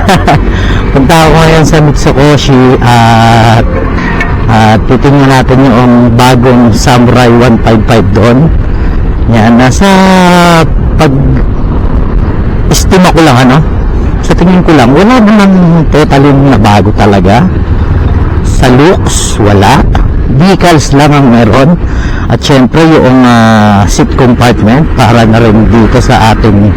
Punta ako ngayon sa Mitsukoshi at at titingnan natin yung bagong Samurai 155 doon. Yan, nasa pag estima ko lang ano. Sa tingin ko lang, wala namang totally na bago talaga. Sa looks, wala. Decals lang ang meron. At syempre yung ah, seat compartment para na rin dito sa ating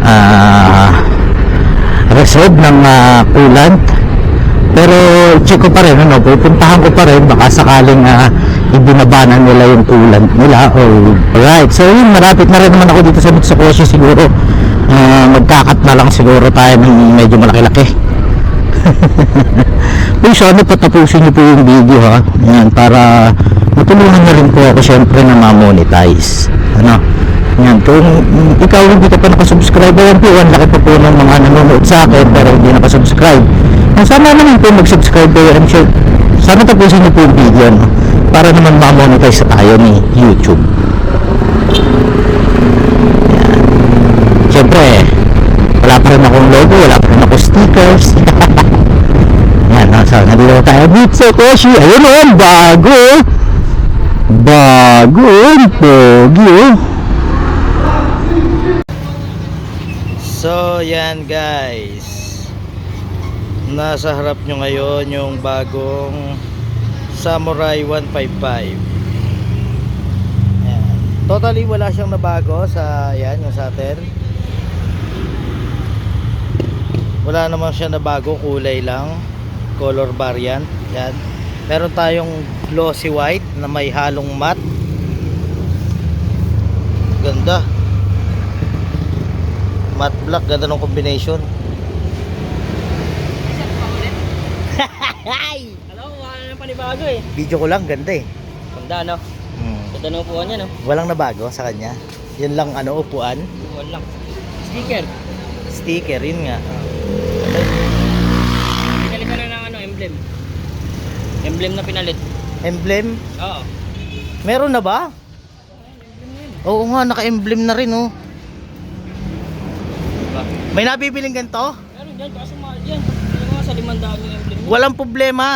ah, reserve ng ah, coolant. Pero check ko pa rin, ano, pupuntahan ko pa rin baka sakaling uh, ibinabanan nila yung coolant nila. Oh, right. So yun, marapit na rin naman ako dito sa Mitsukoshi siguro. Uh, magkakat na lang siguro tayo ng medyo malaki-laki. Uy, sana patapusin niyo po yung video ha. Yan, para matulungan na rin po ako syempre na ma-monetize. Ano? Yan, kung ikaw hindi ka pa nakasubscribe, ayan po, ang laki po po ng mga nanonood sa akin pero hindi nakasubscribe. Yan, sana naman po mag-subscribe kayo. I'm sure, sana tapusin niyo po yung video, no? Para naman ma-monetize tayo ni YouTube. Siyempre, wala pa rin akong logo, wala pa rin ako stickers. Yan, no? so nandito tayo dito Koshi. Ayun o, ang bago. Bago, ang pogi oh. So, yan guys. Nasa harap nyo ngayon yung bagong Samurai 155. Yan. Totally wala siyang nabago sa yan, yung sa. Wala naman siya nabago, kulay lang. Color variant. Yan. Meron tayong glossy white na may halong matte. Ganda. Matte black, ganda ng combination. Alam ko, wala na panibago eh. Video ko lang, ganda eh. Ganda no? Hmm. Ganda na upuan niya no? Walang nabago sa kanya. Yun lang ano, upuan. Upuan lang. Sticker. Sticker, yun nga. Pinalit ka na ng ano, emblem. Emblem na pinalit. Emblem, Oo. meron na ba? Oo nga, naka-emblem na rin oh. May nabibiling ganito? Meron dyan, kaso mahal dyan. Yung mga sa limandaan yung emblem. Walang problema.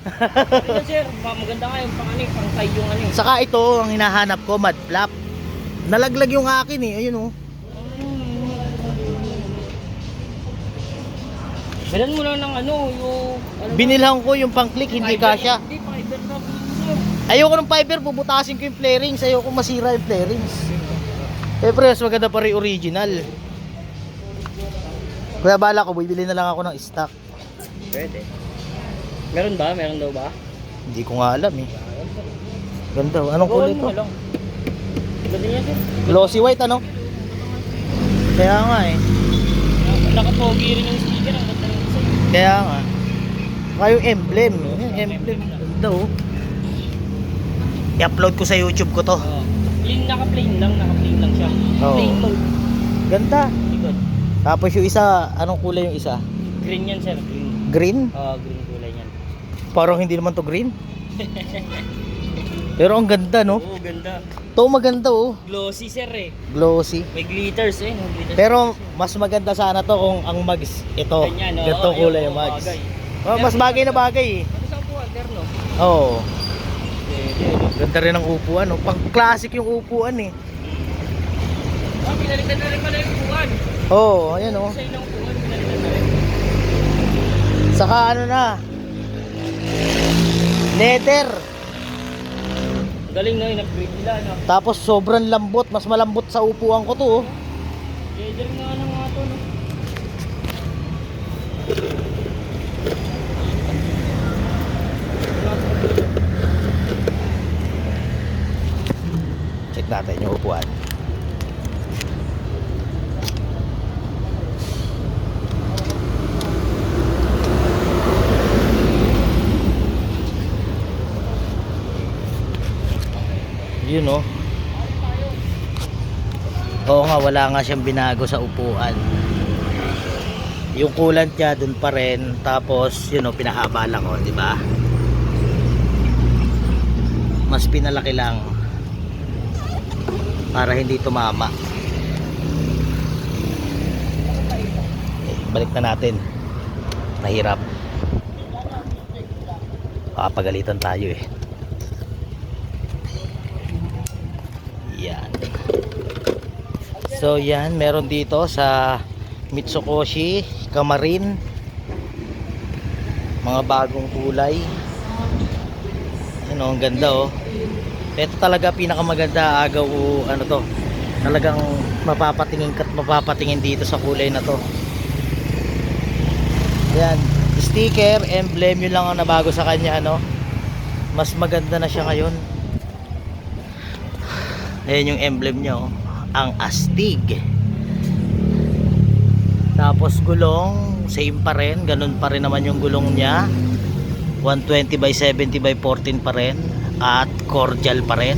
Ito sir, ma- maganda nga yung pang ano, yung pang tie yung ano. eh. Saka ito, ang hinahanap ko, mud flap. Nalaglag yung akin eh, ayun oh. Bilan mo lang ng ano, yung... Ano Binilhan ko yung pang-click, hindi Fiber- kasya. Hindi, fiber na. Ayoko ng fiber, bubutasin ko yung flarings. Ayoko masira yung flarings. Siyempre, mas maganda pa rin original. Kaya bala ko, bibili na lang ako ng stock. Pwede. Meron ba? Meron daw ba? Hindi ko nga alam eh. Ganda. oh. Anong kulay to? Ganda niya sir. Glossy white ano? Kaya nga eh. Nakapogi rin yung sticker, ang ganda. Kaya nga. Saka yung emblem. Yung emblem. Ganda oh. I-upload ko sa YouTube ko to. Oo. Yung naka-plain lang, naka-plain lang siya. Oo. Plain mode. Ganda. Tapos yung isa, anong kulay yung isa? Green yan sir, green. Green? Oo, green kulay yan. Parang hindi naman to green. Pero ang ganda no? Oo, ganda. To maganda oh. Glossy sir eh. Glossy. May glitters eh. no? Glitters. Pero mas maganda sana to kung ang mags ito. Ganyan, oo. Ganito Ayun, kulay yung mags. bagay. Oh, mas bagay na bagay eh. Saan po, alterno? Oo. Oh, no? ganda rin ang upuan. Oh. Pang classic yung upuan eh. Pinalitan na rin pala yung upuan. Oo, oh, ayan oh. Sa ilang upuan, pinalitan na rin. Saka ano na. Leather. Galing na yung upgrade nila, no? Tapos sobrang lambot. Mas malambot sa upuan ko to oh. Leather nga lang nga to, no? Check natin yung upuan. Yun oh. Oo nga, wala nga siyang binago sa upuan. Yung kulant niya dun pa rin. Tapos, yun oh, pinahaba lang oh, di ba? Mas pinalaki lang para hindi tumama. balik na natin mahirap Papagalitan tayo eh. Yan. So yan, meron dito sa Mitsukoshi, Kamarin. Mga bagong kulay. Ano, ang ganda oh. Ito talaga pinakamaganda agaw ano to. Talagang mapapatingin kat mapapatingin dito sa kulay na to. Yan, sticker, emblem, yun lang ang nabago sa kanya, ano. Mas maganda na siya ngayon. Ayan yung emblem niya, oh. Ang astig. Tapos gulong, same pa rin. Ganun pa rin naman yung gulong niya. 120 by 70 by 14 pa rin. At cordial pa rin.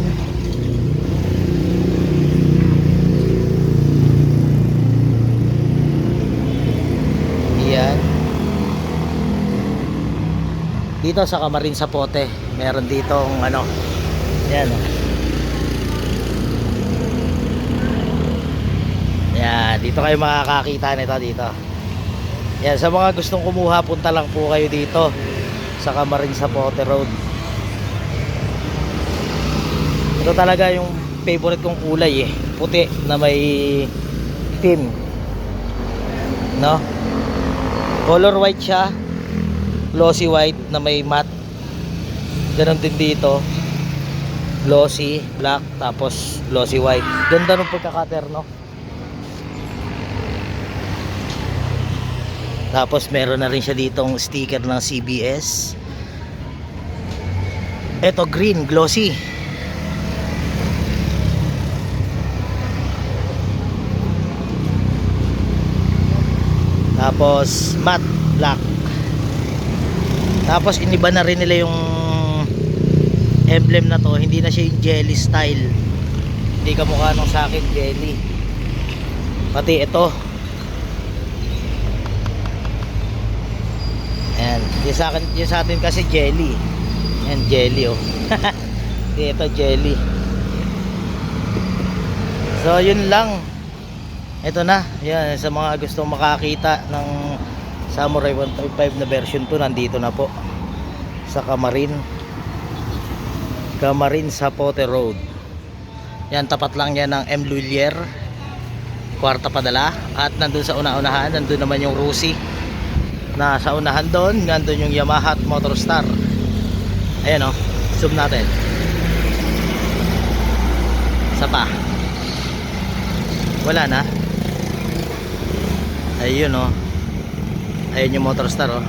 Yan. Dito sa Kamarin sa Pote, meron dito ano. Yan. Yan, dito kayo makakakita nito dito. Yan, sa mga gustong kumuha, punta lang po kayo dito sa Kamarin sa Pote Road. Ito talaga yung favorite kong kulay eh. Puti na may itim. No? Color white siya. Glossy white na may matte. Ganon din dito. Glossy, black, tapos glossy white. Ganda ng pagkakater, no? Tapos meron na rin siya ditong sticker ng CBS. Ito green, glossy. Tapos matte black. Tapos iniba na rin nila yung emblem na to. Hindi na siya yung jelly style. Hindi kamukha nung sa akin jelly. Pati ito. Ayan. Yung sa, akin, yung sa atin kasi jelly. Ayan, jelly oh. Ito jelly. So, yun lang. Ito na. Yan, sa mga gustong makakita ng Samurai 155 na version 2, nandito na po. Sa Kamarin. Kamarin Sapote Road. Yan, tapat lang yan ng M. Lulier. Kwarta padala. At nandun sa una-unahan, nandun naman yung Rusi na sa unahan doon nandun yung Yamaha at Motorstar. Ayan o zoom natin. Isa pa. Wala na. Ayun o ayun yung Motorstar o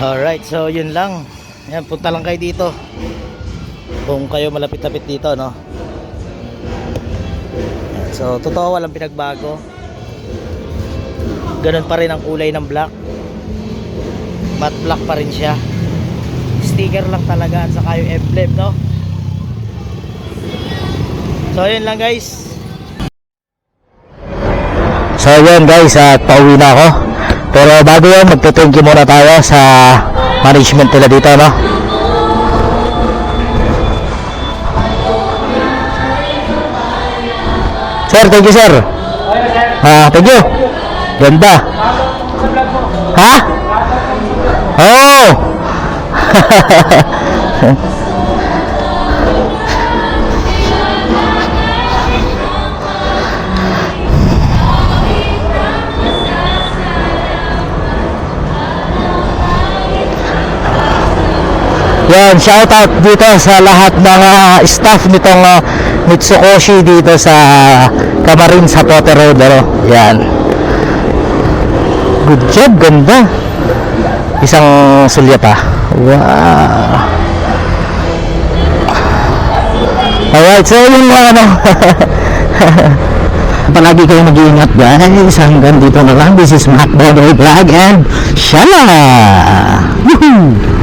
alright so yun lang. Yan punta lang kayo dito. Kung kayo malapit-lapit dito no So, totoo walang pinagbago. Ganun pa rin ang kulay ng black. Matte black pa rin siya. Sticker lang talaga at saka yung emblem, no? So, yun lang guys. So, yun guys, at pauwi na ako. Pero bago yun, magte-thank you muna tayo sa management nila dito, no? Sir, thank you sir. Ah, thank you. Ganda. Ha? Oh. Yan, shout out dito sa lahat ng ah, staff nitong ah, Mitsukoshi dito sa Kamarin sa Pote Road. Ano? Yan. Good job, ganda. Isang sulya pa. Wow. Alright, so yun mga ano. Palagi kayong mag-iingat guys. Hanggang dito na lang. This is Matt Bonoy Vlog and Shala! Woohoo!